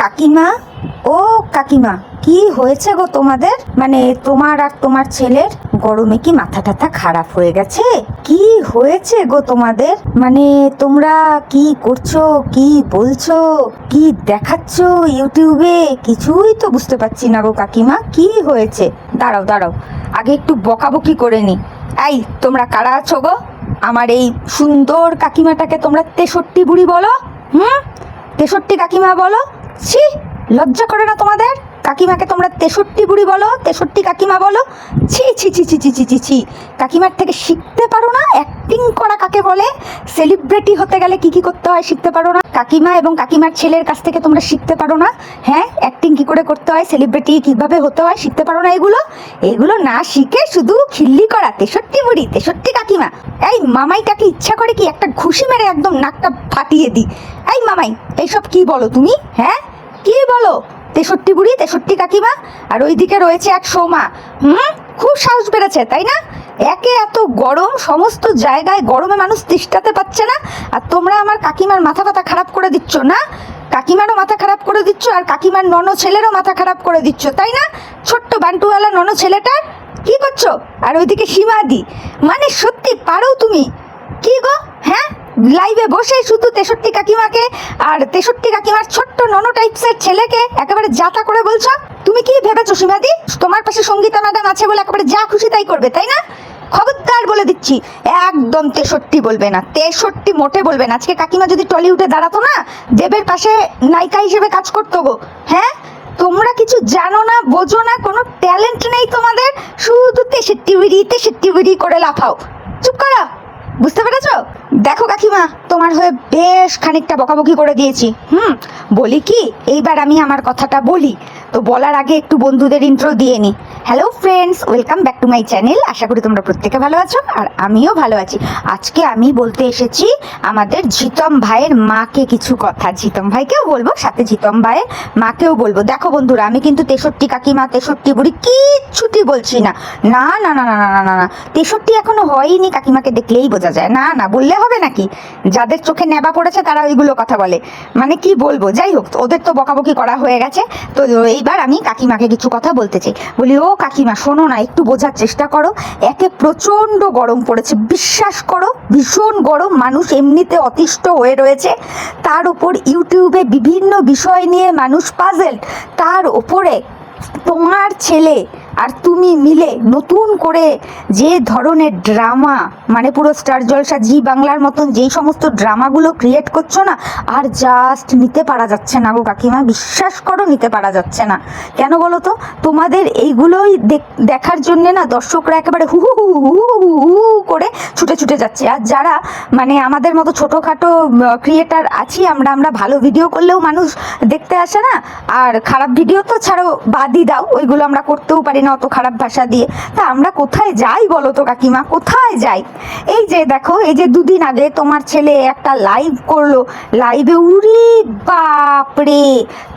কাকিমা? ও কাকিমা, কি হয়েছে গো তোমাদের? মানে তোমার আর তোমার ছেলের গরমে কি মাথা টাথা খারাপ হয়ে গেছে? কি হয়েছে গো তোমাদের? মানে তোমরা কি করছ, কি বলছো, কি দেখাচ্ছ ইউটিউবে? কিছুই তো বুঝতে পারছি না গো কাকিমা, কি হয়েছে? দাঁড়াও দাঁড়াও, আগে একটু বকাবকি করে নি। এই, তোমরা কারা আছো গো? আমার এই সুন্দর কাকিমাটাকে তোমরা তেষট্টি বুড়ি বলো? হুম? তেষট্টি কাকিমা বলো? ছি লজ্জা করে না তোমাদের? কাকিমাকে তোমরা তেষট্টি বুড়ি বলো, তেষট্টি কাকিমা বলো, ছি ছি ছি ছি ছি ছি ছি ছি। কাকিমার থেকে শিখতে পারো না অ্যাক্টিং করা কাকে বলে? সেলিব্রিটি হতে গেলে কি কি করতে হয় শিখতে পারো না। কাকিমা এবং কাকিমার ছেলের কাছ থেকে তোমরা শিখতে পারো না। হ্যাঁ অ্যাক্টিং কি করে করতে হয়? সেলিব্রিটি কীভাবে হতে হয় শিখতে পারো না এগুলো? এগুলো না শিখে শুধু খিল্লি করা। তেষট্টি বুড়ি, তেষট্টি কাকিমা। এই মামাইটাকে ইচ্ছা করে কি একটা ঘুষি মেরে একদম নাকটা ফাটিয়ে দিই? এই মামাই, এইসব কি বলো তুমি? হ্যাঁ কি বলো? তেষট্টি বুড়ি, তেষট্টি কাকিমা, আর ওইদিকে রয়েছে এক সৌমা। হুম? খুব সাহস বেড়েছে তাই না? একে এত গরম, সমস্ত জায়গায় গরমে মানুষ তিষ্টাতে পারছে না। আর তোমরা আমার কাকিমার মাথা ফাথা খারাপ করে দিচ্ছ না? কাকিমারও মাথা খারাপ করে দিচ্ছ, আর কাকিমার নন ছেলেরও মাথা খারাপ করে দিচ্ছ, তাই না? ছোট্ট বান্টুওয়ালা নন ছেলেটার? কি করছ? আর ওইদিকে সীমাদি। মানে সত্যি পারো তুমি? কি গো? হ্যাঁ? লাইভে বসে শুধু তেষট্টি কাকিমাকে আর তেষট্টি কাকিমার ছোট্ট ননো টাইপসের ছেলেকে একেবারে যাতা করে বলছো? তুমি কি ভেবেছো সীমাদি তোমার পাশে সঙ্গীতা ম্যাডাম আছে বলে একেবারে যা খুশি তাই করবে, তাই না? খবরদার বলে দিচ্ছি, একদম তেষট্টি বলবে না, তেষট্টি মোটে বলবে না। আজকে কাকিমা যদি টলিউডে দাঁড়াতো না, দেবের পাশে নায়িকা হিসেবে কাজ করতো গো হ্যাঁ? তোমরা কিছু জানো না, বোঝো না, কোনো ট্যালেন্ট নেই তোমাদের, শুধু তেষট্টি বিড়ি তেষট্টি বিড়ি করে লাফাও। চুপ করো। বুঝতে পেরেছ? দেখো কাকিমা, তোমার হয়ে বেশ খানিকটা বকাবকি করে দিয়েছি। হুম, বলি কি? এইবার আমি আমার কথাটা বলি। তো বলার আগে একটু বন্ধুদের ইন্ট্রো দিয়ে নি। Hello friends welcome back to my channel আশা করি তোমরা প্রত্যেকে ভালো আছো আর আমিও ভালো আছি। আজকে আমি বলতে এসেছি আমাদের জিতম ভাইয়ের মাকে কিছু কথা। জিতম ভাইকেও বলব, সাথে জিতম ভাইয়ের মাকেও বলব। দেখো বন্ধুরা, আমি কিন্তু তেষট্টি কাকিমা, তেষট্টি বুড়ি কিচ্ছুটি বলছি না। না না না না না না না তেষট্টি এখনও হয়নি কাকিমাকে দেখলেই বোঝা যায়। না না, বললে হবে নাকি? যাদের চোখে নেবা পড়েছে তারা ওইগুলো কথা বলে। মানে কি বলব? যাই হোক, ওদের তো বকাবকি করা হয়ে গেছে। তো এইবার আমি কাকিমাকে কিছু কথা বলতে চাই। বলি, ও কাকিমা, শোনো না, একটু বোঝার চেষ্টা করো। একে প্রচণ্ড গরম পড়েছে, বিশ্বাস করো, ভীষণ গরম, মানুষ এমনিতে অতিষ্ঠ হয়ে রয়েছে। তার উপর ইউটিউবে বিভিন্ন বিষয় নিয়ে মানুষ পাজেল তার ওপরে তোমার ছেলে আর তুমি মিলে নতুন করে যে ধরনের ড্রামা মানে পুরো স্টার জলসা জি বাংলার মতন যেই সমস্ত ড্রামাগুলো ক্রিয়েট করছ না, আর জাস্ট নিতে পারা যাচ্ছে না গো কাকিমা, বিশ্বাস করো নিতে পারা যাচ্ছে না। কেন বলো তো? তোমাদের এইগুলোই দেখ- দেখার জন্যে না দর্শকরা একেবারে হু হু হু হু হু করে ছুটে ছুটে যাচ্ছে। আর যারা মানে আমাদের মতো ছোটোখাটো ক্রিয়েটার আছি, আমরা আমরা ভালো ভিডিও করলেও মানুষ দেখতে আসে না, আর খারাপ ভিডিও তো ছাড়ো বাদই দাও, ওইগুলো আমরা করতেও পারি না অত খারাপ ভাষা দিয়ে? তা আমরা কোথায় যাই বলো তো কাকিমা? কোথায় যাই? এই যে দেখো, এই যে দুদিন আগে তোমার ছেলে একটা লাইভ করল। লাইভে উরি বাপরে!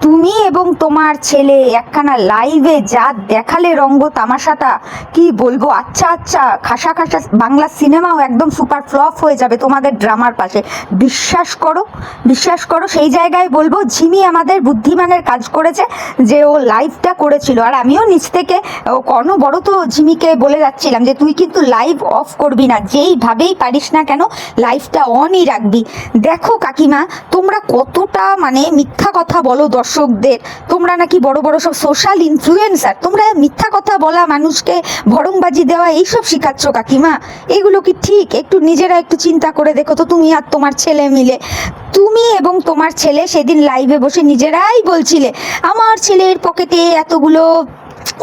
তুমি এবং তোমার ছেলে একখানা লাইভে যা দেখালে রঙ্গ তামাশাটা, কি বলব? আচ্ছা আচ্ছা খাসা খাসা, বাংলা সিনেমাও একদম সুপার ফ্লপ হয়ে যাবে তোমাদের ড্রামার পাশে। বিশ্বাস করো বিশ্বাস করো, সেই জায়গায় বলব, ঝিমি আমাদের বুদ্ধিমানের কাজ করেছে যে ও লাইভটা করেছিল। আর আমিও নিচ থেকে ও বড় তো ঝিমিকে বলে যাচ্ছিলাম যে তুই কিন্তু লাইভ অফ করবি না। যেইভাবেই পারিস না কেন লাইভটা অনই রাখবি। দেখো কাকিমা, তোমরা কতটা মানে মিথ্যা কথা বলো দর্শকদের। তোমরা নাকি বড় বড় সব সোশ্যাল ইনফ্লুয়েন্সার তোমরা মিথ্যা কথা বলা মানুষকে ভরংবাজি দেওয়া এইসব শেখাচ্ছ কাকিমা। এগুলো কি ঠিক? একটু নিজেরা একটু চিন্তা করে দেখো তো তুমি আর তোমার ছেলে মিলে। তুমি এবং তোমার ছেলে সেদিন লাইভে বসে নিজেরাই বলছিলে, আমার ছেলের পকেটে এতগুলো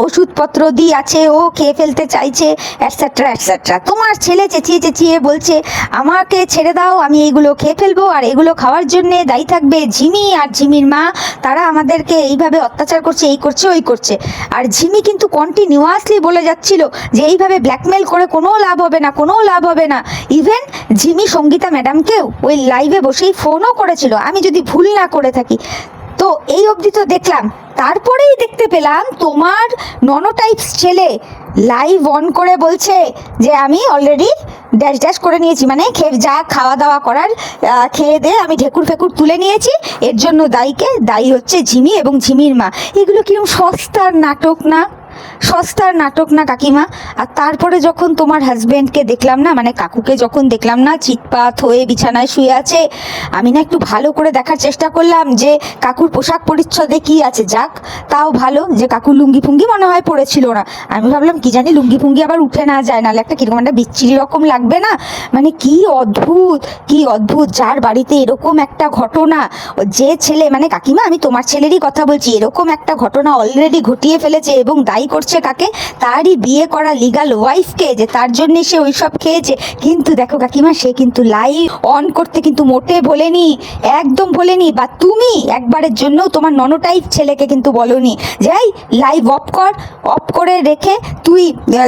ওষুধপত্র দিয়ে আছে ও খেয়ে ফেলতে চাইছে অ্যাটসেট্রা অ্যাটসেট্রা তোমার ছেলে চেঁচিয়ে চেঁচিয়ে বলছে, আমাকে ছেড়ে দাও, আমি এইগুলো খেয়ে ফেলব, আর এগুলো খাওয়ার জন্যে দায়ী থাকবে ঝিমি, আর ঝিমির মা, তারা আমাদেরকে এইভাবে অত্যাচার করছে, এই করছে, ওই করছে। আর ঝিমি কিন্তু কন্টিনিউয়াসলি বলে যাচ্ছিল যে, এইভাবে ব্ল্যাকমেল করে কোনো লাভ হবে না, কোনো লাভ হবে না। ইভেন ঝিমি সঙ্গীতা ম্যাডামকেও ওই লাইভে বসেই ফোনও করেছিল। আমি যদি ভুল না করে থাকি তো এই অবধি তো দেখলাম। তারপরেই দেখতে পেলাম তোমার ননোটাইপস ছেলে লাইভ অন করে বলছে যে আমি অলরেডি ড্যাশ ড্যাশ করে নিয়েছি। মানে খেয়ে যা খাওয়া দাওয়া করার খেয়ে দিয়ে আমি ঢেকুর ফেকুর তুলে নিয়েছি। এর জন্য দায়ীকে দায়ী হচ্ছে ঝিমি এবং ঝিমির মা। এগুলো কিরম সস্তার নাটক না? সস্তার নাটক না কাকিমা? আর তারপরে যখন তোমার হাজবেন্ডকে দেখলাম না মানে কাকুকে যখন দেখলাম না, চিৎপাত হয়ে বিছানায় শুয়ে আছে, আমি না একটু ভালো করে দেখার চেষ্টা করলাম যে কাকুর পোশাক পরিচ্ছদে কি আছে। যাক, তাও ভালো যে কাকুর লুঙ্গি ফুঙ্গি মনে হয় পড়েছিল না। আমি ভাবলাম, কি জানি লুঙ্গি ফুঙ্গি আবার উঠে না যায়, নাহলে একটা কীরকম একটা বিচ্ছিরি রকম লাগবে না? মানে কি অদ্ভুত কি অদ্ভুত, যার বাড়িতে এরকম একটা ঘটনা। যে ছেলে মানে কাকিমা, আমি তোমার ছেলেরই কথা বলছি, এরকম একটা ঘটনা অলরেডি ঘটিয়ে ফেলেছে এবং দায়ী করছে কাকে? তারই বিয়ে করা লিগাল ওয়াইফকে যে তার জন্য সে ওই সব খেয়েছে। কিন্তু দেখো কাকিমা, সে কিন্তু লাইভ অন করতে কিন্তু মোটে বলেনি, একদম বলেনি। বা তুমি একবারের জন্য তোমার ননোটাইপ ছেলেকে কিন্তু বলনি। যে এই লাইভ অফ কর অফ করে রেখে তুই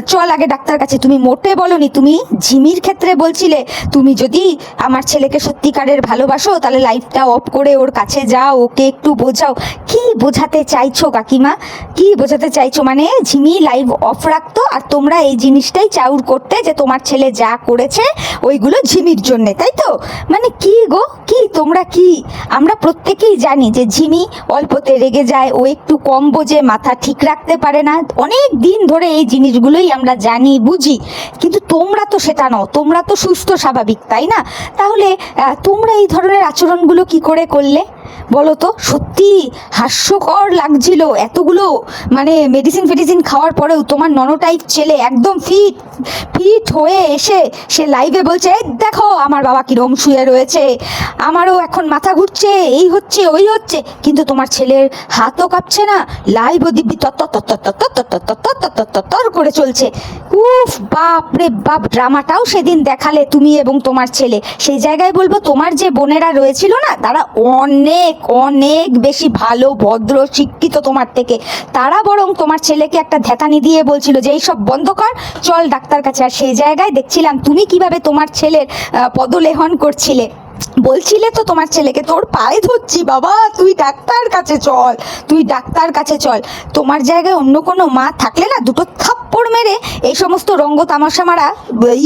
চল আগে ডাক্তার কাছে। তুমি মোটে বলনি, তুমি ঝিমির ক্ষেত্রে বলছিলে। তুমি যদি আমার ছেলেকে সত্যিকারের ভালোবাসো, তাহলে লাইভটা অফ করে ওর কাছে যাও, ওকে একটু বোঝাও। কি বোঝাতে চাইছো কাকিমা? কি বোঝাতে চাইছো? মানে ঝিমি লাইভ অফ রাখতো আর তোমরা এই জিনিসটাই চাউর করতে যে তোমার ছেলে যা করেছে ওইগুলো ঝিমির জন্যে, তাই তো? মানে কি গো? কি তোমরা কি? আমরা প্রত্যেকেই জানি যে ঝিমি অল্পতে রেগে যায়, ও একটু কম বোঝে, মাথা ঠিক রাখতে পারে না। অনেক দিন ধরে এই জিনিসগুলোই আমরা জানি, বুঝি। কিন্তু তোমরা তো সেটা নও, তোমরা তো সুস্থ স্বাভাবিক, তাই না? তাহলে তোমরা এই ধরনের আচরণগুলো কি করে করলে? বলো তো সত্যি হাস্যকর লাগছিল এতগুলো মানে মেডিসিন ফেডিসিন খাওয়ার পরেও তোমার ননটাইপ ছেলে একদম ফিট ফিট হয়ে এসে সে লাইভে বলছে এই দেখো আমার বাবা কীরম শুয়ে রয়েছে আমারও এখন মাথা ঘুরছে এই হচ্ছে ওই হচ্ছে কিন্তু তোমার ছেলের হাতও কাঁপছে না লাইভও দিব্যি তত তত তত্তর করে চলছে উফ বাপ রে বাপ ড্রামাটাও সেদিন দেখালে তুমি এবং তোমার ছেলে সেই জায়গায় বলব তোমার যে বোনেরা রয়েছিল না তারা অনেক অনেক অনেক বেশি ভালো, ভদ্র, শিক্ষিত তোমার থেকে। তারা বরং তোমার ছেলেকে একটা ধ্যাতানি দিয়ে বলছিল যে, এইসব বন্ধ কর, চল ডাক্তার কাছে। আর সেই জায়গায় দেখছিলাম তুমি কীভাবে তোমার ছেলের পদলেহন করছিলে। বলছিলে তো তোমার ছেলেকে, তোর পায়ে ধরছি বাবা, তুই ডাক্তার কাছে চল, তুই ডাক্তার কাছে চল। তোমার জায়গায় অন্য কোনো মা থাকলে না, দুটো থাপ্পড় মেরে এই সমস্ত রঙ্গ তামাশা মারা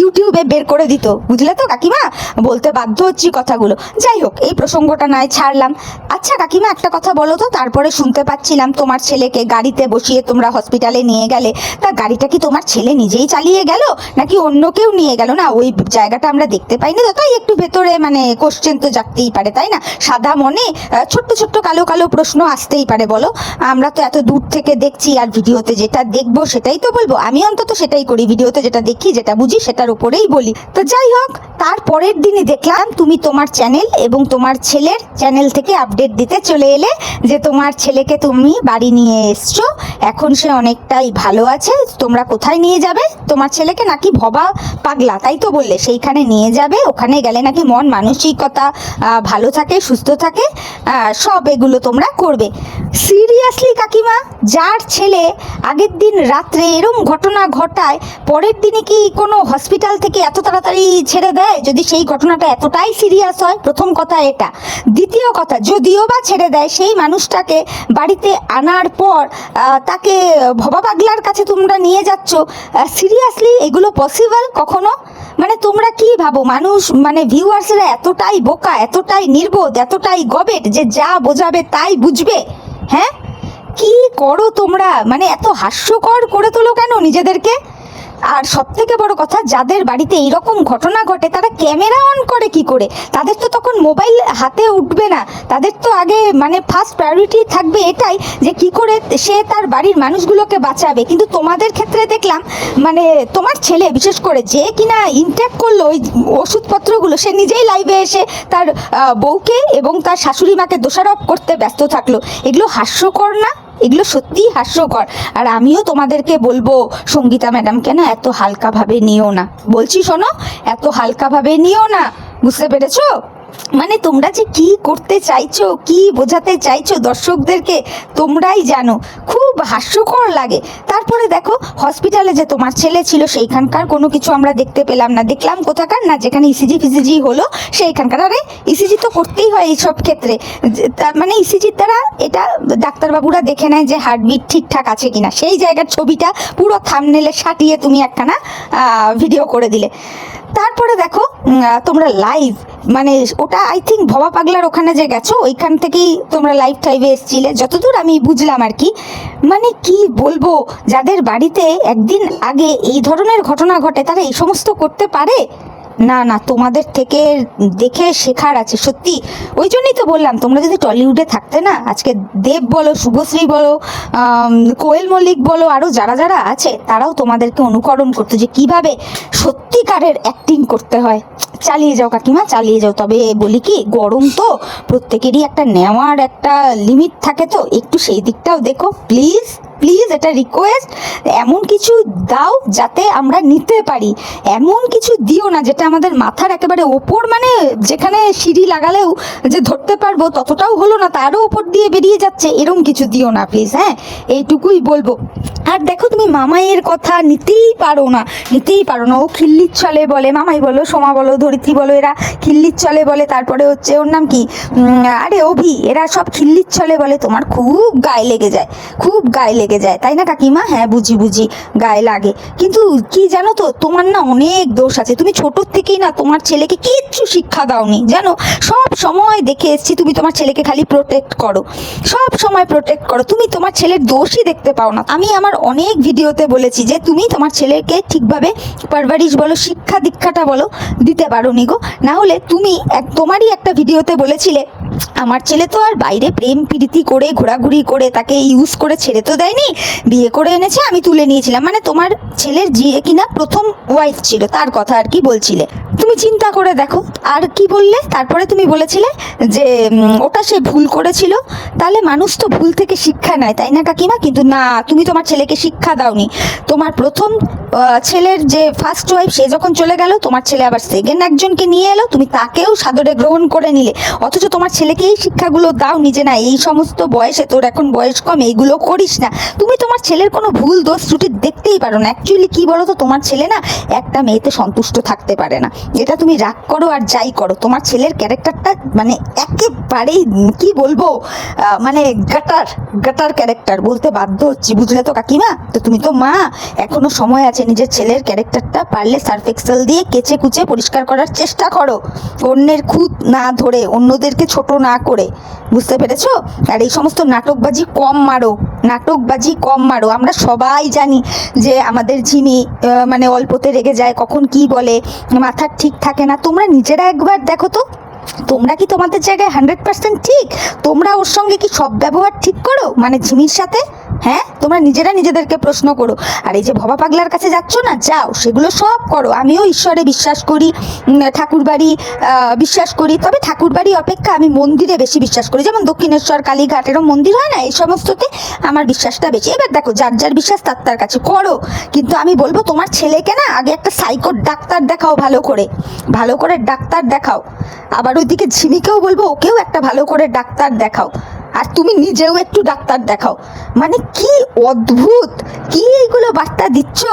ইউটিউবে বের করে দিত। বুঝলে তো কাকিমা? বলতে বাধ্য হচ্ছি কথাগুলো। যাই হোক, এই প্রসঙ্গটা নয়, ছাড়লাম। আচ্ছা কাকিমা, একটা কথা বলো তো, তারপরে শুনতে পাচ্ছিলাম তোমার ছেলেকে গাড়িতে বসিয়ে তোমরা হসপিটালে নিয়ে গেলে। তা গাড়িটা কি তোমার ছেলে নিজেই চালিয়ে গেল, নাকি অন্য কেউ নিয়ে গেল? না, ওই জায়গাটা আমরা দেখতে পাইনি তো, তাই একটু ভেতরে মানে কোশ্চেন তো জাগতেই পারে, তাই না? সাদা মনে ছোট্ট ছোট্ট কালো কালো প্রশ্ন আসতেই পারে, বলো। আমরা তো এত দূর থেকে দেখছি আর ভিডিওতে যেটা দেখব সেটাই তো বলব। আমি অন্তত সেটাই করি, ভিডিওতে যেটা দেখি, যেটা বুঝি, সেটার উপরেই বলি। তো যাই হোক তার পরের দিনই দেখলাম তুমি তোমার চ্যানেল এবং তোমার ছেলের চ্যানেল থেকে আপডেট দিতে চলে এলে যে তোমার ছেলেকে তুমি বাড়ি নিয়ে এসছো। এখন সে অনেকটাই ভালো আছে। তোমরা কোথায় নিয়ে যাবে? তোমার ছেলেকে নাকি ভবা পাগলা, তাই তো বললে। সেইখানে নিয়ে যাবে, ওখানে গেলে নাকি মন মানসিকতা ভালো থাকে, সুস্থ থাকে সব এগুলো তোমরা করবে। সিরিয়াসলি কাকিমা, যার ছেলে আগের দিন রাত্রে এরম ঘটনা ঘটায়, পরের দিনে কি কোনো হসপিটাল থেকে এত তাড়াতাড়ি ছেড়ে দেয়? যদি সেই ঘটনাটা এতটাই সিরিয়াস হয়, প্রথম কথা এটা। দ্বিতীয় কথা, যদিও বা ছেড়ে দেয়, সেই মানুষটাকে বাড়িতে আনার পর তাকে ভবা পাগলার কাছে তোমরা নিয়ে যাচ্ছ। সিরিয়াসলি এগুলো পসিবল কখনো? মানে তোমরা কি ভাবো? মানুষ মানে ভিউয়ার্সরা এতটাই বোকা, এতটাই নির্বোধ, এতটাই গবেট যে যা বোঝাবে তাই বুঝবে? হ্যাঁ? কি করো তোমরা? মানে এত হাস্যকর করে তোলো কেন নিজেদেরকে? আর সব থেকে বড় কথা, যাদের বাড়িতে এইরকম ঘটনা ঘটে, তারা ক্যামেরা অন করে কি করে? তাদের তো তখন মোবাইল হাতে উঠবে না। তাদের তো আগে মানে ফার্স্ট প্রায়োরিটি থাকবে এটাই যে কি করে সে তার বাড়ির মানুষগুলোকে বাঁচাবে। কিন্তু তোমাদের ক্ষেত্রে দেখলাম মানে তোমার ছেলে, বিশেষ করে যে কিনা ইনট্যাক্ট করল ওই ওষুধপত্রগুলো, সে নিজেই লাইভে এসে তার বউকে এবং তার শাশুড়ি মাকে দোষারোপ করতে ব্যস্ত থাকল। এগুলো হাস্যকর না? এগুলো সত্যিই হাস্যকর। আর আমিও তোমাদেরকে বলব, সঙ্গীতা ম্যাডামকে না এত হালকাভাবে নিও না? বলছি শোনো, এত হালকাভাবে নিও না। বুঝতে পেরেছ? মানে তোমরা যে কি করতে চাইছো, কি বোঝাতে চাইছো দর্শকদেরকে তোমরাই জানো। খুব হাস্যকর লাগে। তারপরে দেখো হসপিটালে যে তোমার ছেলে ছিল, সেইখানকার কোনো কিছু আমরা দেখতে পেলাম না। দেখলাম কোথাকার? না, যেখানে E ইসিজি ফিসিজি হলো, সেইখানকার। আরে ইসিজি তো করতেই হয় এইসব ক্ষেত্রে। তার মানে ইসিজির দ্বারা এটা ডাক্তারবাবুরা দেখে নেয় যে হার্টবিট ঠিকঠাক আছে কিনা। সেই জায়গার ছবিটা পুরো থামনেলে সাটিয়ে তুমি একখানা ভিডিও করে দিলে। তারপরে দেখো তোমরা লাইভ মানে ওটা আই থিঙ্ক ভবা পাগলার ওখানে যে গেছো, ওইখান থেকেই তোমরা লাইভ টাইভে এসেছিলে। যতদূর আমি বুঝলাম আর কি মানে কি বলব, যাদের বাড়িতে একদিন আগে এই ধরনের ঘটনা ঘটে, তারা এই সমস্ত করতে পারে? না না, তোমাদের থেকে দেখে শেখার আছে, সত্যি। ওই জন্যই তো বললাম, তোমরা যদি টলিউডে থাকতে না, আজকে দেব বলো, শুভশ্রী বলো কোয়েল মল্লিক বলো আরও যারা যারা আছে, তারাও তোমাদেরকে অনুকরণ করতো যে কীভাবে সত্যিকারের অ্যাক্টিং করতে হয়। চালিয়ে যাও কাকিমা, চালিয়ে যাও। তবে বলি কি, গরম তো, প্রত্যেকেরই একটা নেওয়ার একটা লিমিট থাকে তো। একটু সেই দিকটাও দেখো প্লিজ প্লিজ এটা রিকোয়েস্ট এমন কিছু দাও যাতে আমরা নিতে পারি। এমন কিছু দিও না যেটা আমাদের মাথার একেবারে ওপর মানে যেখানে সিঁড়ি লাগালেও যে ধরতে পারব, ততটাও হলো না, তারও ওপর দিয়ে বেরিয়ে যাচ্ছে। এরম কিছু দিও না প্লিজ হ্যাঁ? এইটুকুই বলব। আর দেখো তুমি মামাইয়ের কথা, নিতেই পারো না, নিতেই পারো না। ও খিল্লির ছলে বলে, মামাই বলো, সোমা বলো ধরিত্রী বলো, এরা খিল্লির চলে বলে, তারপরে হচ্ছে ওর নাম কি? আরে অভি, এরা সব খিল্লির চলে বলে, তোমার খুব গায়ে লেগে যায়, খুব গায়ে লেগে যায়, তাই না কাকিমা? হ্যাঁ বুঝি বুঝি, গায়ে লাগে। কিন্তু কি জানো তো, তোমার না অনেক দোষ আছে, তুমি ছোটোর থেকেই না তোমার ছেলেকে কিচ্ছু শিক্ষা দাওনি, জানো? সব সময় দেখে এসছি তুমি তোমার ছেলেকে খালি প্রোটেক্ট করো। সব সময় প্রোটেক্ট করো, তুমি তোমার ছেলের দোষই দেখতে পাও না। আমি আমার অনেক ভিডিওতে বলেছি যে, তুমি তোমার ছেলেকে ঠিকভাবে পারভারিশ বলো, শিক্ষা দীক্ষাটা বলো, দিতে পারো। নি গো। না হলে তুমি এক তোমারই একটা ভিডিওতে বলেছিলে আমার ছেলে তো আর বাইরে প্রেম প্রীতি করে ঘোরাঘুরি করে তাকে ইউজ করে ছেড়ে তো দেয়নি। বিয়ে করে এনেছে, আমি তুলে নিয়েছিলাম। মানে তোমার ছেলের যে কিনা প্রথম ওয়াইফ ছিল, তার কথা আর কি বলছিলে। তুমি চিন্তা করে দেখো, আর কি বললে? তারপরে তুমি বলেছিলে যে ওটা সে ভুল করেছিল। তাহলে মানুষ তো ভুল থেকে শিক্ষা নেয়, তাই না কাকিমা? কিন্তু না, তুমি তোমার ছেলেকে শিক্ষা দাওনি। তোমার প্রথম ছেলের যে ফার্স্ট ওয়াইফ সে যখন চলে গেল, তোমার ছেলে আবার সেকেন্ড একজনকে নিয়ে এলো। তুমি তাকেও সাদরে গ্রহণ করে নিলে। অথচ তোমার ছেলেকে এই শিক্ষাগুলো দাও নিজে না, এই সমস্ত বয়সে তোর এখন বয়স কম, এইগুলো করিস না। তুমি তোমার ছেলের কোনো ভুল, দোষ, ত্রুটি দেখতেই পারো না। অ্যাকচুয়ালি কি বলো তো তোমার ছেলে না একটা মেয়েতে সন্তুষ্ট থাকতে পারে না। এটা তুমি রাগ করো আর যাই করো। তোমার ছেলের ক্যারেক্টারটা মানে একেবারেই কি বলব মানে গাটার গাটার ক্যারেক্টার বলতে বাধ্য হচ্ছি। বুঝলে তো কাকিমা? তো তুমি তো মা। এখনও সময় আছে নিজের ছেলের ক্যারেক্টারটা পারলে সার্ফ এক্সেল দিয়ে কেচে কুচে পরিষ্কার করার চেষ্টা করো। অন্যের খুঁত না ধরে অন্যদেরকে ছোট না করে, বুঝতে পেরেছ? আর এই সমস্ত নাটকবাজি কম মারো, নাটকবাজি কম মারো। আমরা সবাই জানি যে আমাদের ঝিমি মানে অল্পতে রেগে যায়, কখন কি বলে, মাথা ঠিক থাকে না। তোমরা নিজেরা একবার দেখো তো। তোমরা কি তোমাদের জায়গায় হান্ড্রেড পার্সেন্ট ঠিক? তোমরা ওর সঙ্গে কি সব ব্যবহার ঠিক করো? মানে ঝিমির সাথে? হ্যাঁ তোমরা নিজেরা নিজেদেরকে প্রশ্ন করো। আর এই যে ভবা পাগলার কাছে যাচ্ছ না, যাও, সেগুলো সব করো। আমিও ঈশ্বরে বিশ্বাস করি ঠাকুরবাড়ি বিশ্বাস করি। তবে ঠাকুরবাড়ি অপেক্ষা আমি মন্দিরে বেশি বিশ্বাস করি। যেমন দক্ষিণেশ্বর কালীঘাটেরও মন্দির হয় না? এই সমস্ততে আমার বিশ্বাসটা বেশি। এবার দেখো, যার যার বিশ্বাস, তার তার কাছে করো। কিন্তু আমি বলব, তোমার ছেলেকে না আগে একটা সাইকোর ডাক্তার দেখাও ভালো করে। ভালো করে ডাক্তার দেখাও। আবার ওইদিকে ঝিমিকেও বলব, ওকেও একটা ভালো করে ডাক্তার দেখাও। আর তুমি নিজেও একটু ডাক্তার দেখাও। মানে কি অদ্ভুত! কি এইগুলো বার্তা দিচ্ছ?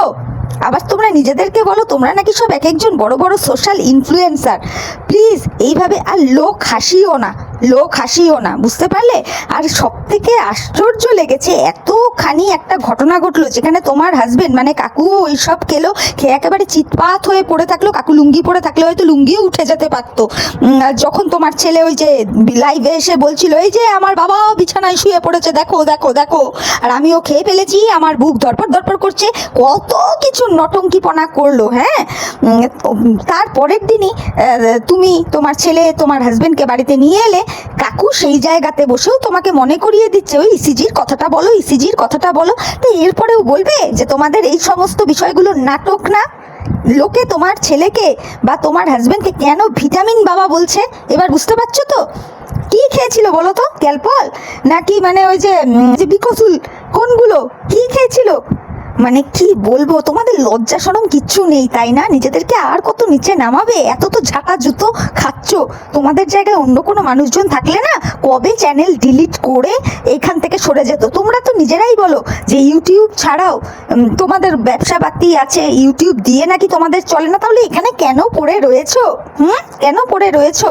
আবার তোমরা নিজেদেরকে বলো, তোমরা নাকি সব এক একজন বড় বড় সোশ্যাল ইনফ্লুয়েন্সার প্লিজ এইভাবে আর লোক হাসিও না। লোক হাসিও না বুঝতে পারলে? আর সব থেকে আশ্চর্য লেগেছে এতখানি একটা ঘটনা ঘটলো যেখানে তোমার হাজবেন্ড মানে কাকু ওই সব খেলো খেয়ে একেবারে চিৎপাত হয়ে পড়ে থাকল কাকু লুঙ্গি পরে থাকলে হয়তো লুঙ্গিও উঠে যেতে পারতো। যখন তোমার ছেলে ওই যে লাইভে এসে বলছিল এই যে আমার বাবাও বিছানায় শুয়ে পড়েছে দেখো দেখো দেখো। আর আমিও খেয়ে ফেলেছি আমার বুক ধরপড় ধরপড় করছে কত কিছু নটঙ্কিপনা করল হ্যাঁ? উম, তার পরের দিনই তুমি তোমার ছেলে তোমার হাজবেন্ডকে বাড়িতে নিয়ে এলে কাকু, সেই জায়গাতে বসেও তোমাকে মনে করিয়ে দিচ্ছে ওই ইসিজির কথাটা বলো, ইসিজির কথাটা বলো। তো এরপরেও বলবে যে তোমাদের এই সমস্ত বিষয়গুলো নাটক না। লোকে তোমার ছেলেকে বা তোমার হাজবেন্ডকে কেন ভিটামিন বাবা বলছে? এবার বুঝতে পারছ তো? কি খেয়েছিল বলো তো? ক্যালপল? নাকি মানে ওই যে বিকসুল কোনগুলো? কি খেয়েছিল? মানে কি বলব, তোমাদের লজ্জা সরম কিচ্ছু নেই, তাই না? নিজেদেরকে আর কত নিচে নামাবে? এত তো ঝাঁকা জুতো খাচ্ছ। তোমাদের জায়গায় অন্য কোনো মানুষজন থাকলে না, কবে চ্যানেল ডিলিট করে এখান থেকে সরে যেত? তোমরা তো নিজেরাই বলো যে ইউটিউব ছাড়াও তোমাদের ব্যবসা বাতি আছে ইউটিউব দিয়ে নাকি তোমাদের চলে না? তাহলে এখানে কেন পড়ে রয়েছো? হুম? কেন পড়ে রয়েছো?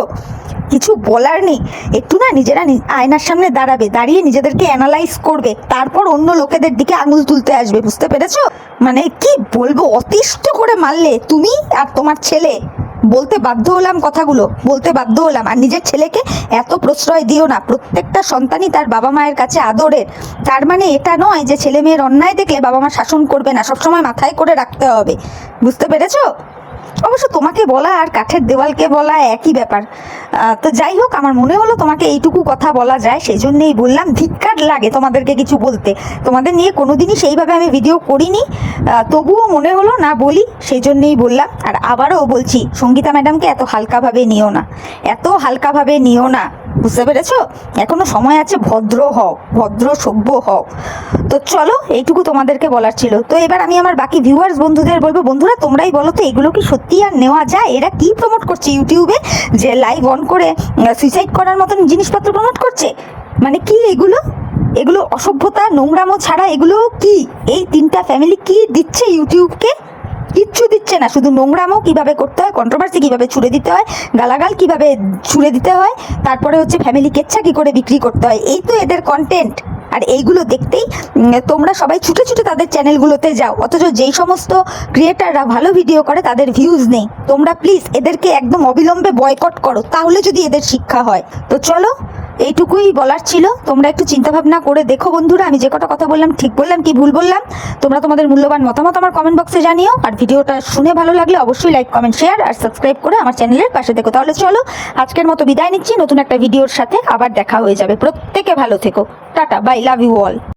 কিছু বলার নেই। একটু না নিজেরা আয়নার সামনে দাঁড়াবে, দাঁড়িয়ে নিজেদেরকে অ্যানালাইজ করবে। তারপর অন্য লোকেদের দিকে আঙুল তুলতে আসবে, বুঝতে পেরেছ? মানে কি বলব, অতিষ্ঠ করে মারলে তুমি আর তোমার ছেলে। বলতে বাধ্য হলাম কথাগুলো, বলতে বাধ্য হলাম। আর নিজের ছেলেকে এত প্রশ্রয় দিও না। প্রত্যেকটা সন্তানই তার বাবা মায়ের কাছে আদরের। তার মানে এটা নয় যে ছেলে মেয়ের অন্যায় দেখলে বাবা মা শাসন করবে না। সবসময় মাথায় করে রাখতে হবে। বুঝতে পেরেছ? অবশ্য তোমাকে বলা আর কাঠের দেওয়ালকে বলা একই ব্যাপার। তো যাই হোক, আমার মনে হলো তোমাকে এইটুকু কথা বলা যায় সেই জন্যেই বললাম, ধিক্কার লাগে তোমাদেরকে কিছু বলতে। তোমাদের নিয়ে কোনোদিনই সেইভাবে আমি ভিডিও করিনি। তবুও মনে হলো না বলি সেই জন্যেই বললাম। আর আবারও বলছি, সঙ্গীতা ম্যাডামকে এত হালকাভাবে নিও না। এত হালকাভাবে নিও না। বুঝতে পেরেছ? এখনও সময় আছে, ভদ্র হও, ভদ্র সভ্য হও। তো চলো, এইটুকু তোমাদেরকে বলার ছিল। তো এবার আমি আমার বাকি ভিউয়ার্স বন্ধুদের বলব, বন্ধুরা, তোমরাই বলো তো, এগুলো কি সত্যি আর নেওয়া যায়? এরা কি প্রমোট করছে ইউটিউবে যে লাইভ অন করে সুইসাইড করার মতন জিনিসপত্র প্রমোট করছে? মানে কি এগুলো? এগুলো অসভ্যতা, নোংরামো ছাড়া এগুলো কি? এই তিনটা ফ্যামিলি কি দিচ্ছে ইউটিউবকে কিচ্ছু দিচ্ছে না। শুধু নোংরামও কীভাবে করতে হয় কন্ট্রোভার্সি কীভাবে ছুড়ে দিতে হয়, গালাগাল কীভাবে ছুড়ে দিতে হয়, তারপরে হচ্ছে ফ্যামিলি কেচ্ছা কি করে বিক্রি করতে হয়, এই তো এদের কন্টেন্ট আর এইগুলো দেখতেই তোমরা সবাই ছুটে ছুটে তাদের চ্যানেলগুলোতে যাও, অথচ যেই সমস্ত ক্রিয়েটাররা ভালো ভিডিও করে, তাদের ভিউজ নেই। তোমরা প্লিজ এদেরকে একদম অবিলম্বে বয়কট করো, তাহলে যদি এদের শিক্ষা হয়। তো চলো এইটুকুই বলার ছিল। তোমরা একটু চিন্তা ভাবনা করে দেখো বন্ধুরা। আমি যে কটা কথা বললাম, ঠিক বললাম কি ভুল বললাম? তোমরা তোমাদের মূল্যবান মতামত আমার কমেন্ট বক্সে জানিও। আর ভিডিওটা শুনে ভালো লাগলে অবশ্যই লাইক কমেন্ট শেয়ার আর সাবস্ক্রাইব করে আমার চ্যানেলের পাশে দেখো তাহলে চলো, আজকের মতো বিদায় নিচ্ছি। নতুন একটা ভিডিওর সাথে আবার দেখা হয়ে যাবে। প্রত্যেকে ভালো থেকো। Tata bye love you all